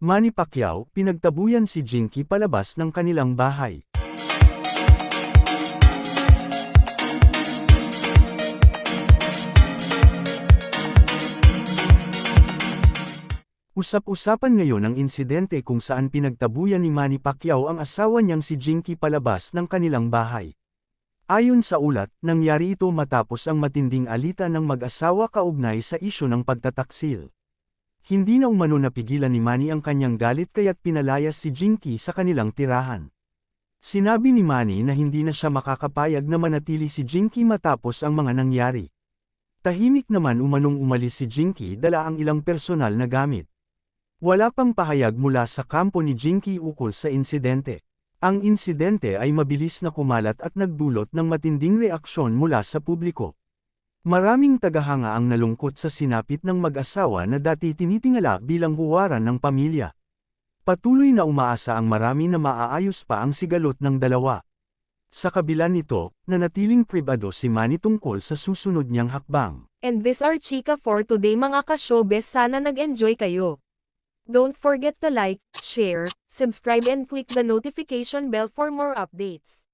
Manny Pacquiao, pinagtabuyan si Jinky palabas ng kanilang bahay. Usap-usapan ngayon ang insidente kung saan pinagtabuyan ni Manny Pacquiao ang asawa niyang si Jinky palabas ng kanilang bahay. Ayon sa ulat, nangyari ito matapos ang matinding alitan ng mag-asawa kaugnay sa isyo ng pagtataksil. Hindi na umano napigilan ni Manny ang kanyang galit kaya't pinalayas si Jinky sa kanilang tirahan. Sinabi ni Manny na hindi na siya makakapayag na manatili si Jinky matapos ang mga nangyari. Tahimik naman umanong umalis si Jinky dala ang ilang personal na gamit. Wala pang pahayag mula sa kampo ni Jinky ukol sa insidente. Ang insidente ay mabilis na kumalat at nagdulot ng matinding reaksyon mula sa publiko. Maraming tagahanga ang nalungkot sa sinapit ng mag-asawa na dati tinitingala bilang huwaran ng pamilya. Patuloy na umaasa ang marami na maaayos pa ang sigalot ng dalawa. Sa kabila nito, nanatiling pribado si Manny tungkol sa susunod niyang hakbang. And this are Chika for today mga ka-showbiz sana nag-enjoy kayo. Don't forget to like, share, subscribe and click the notification bell for more updates.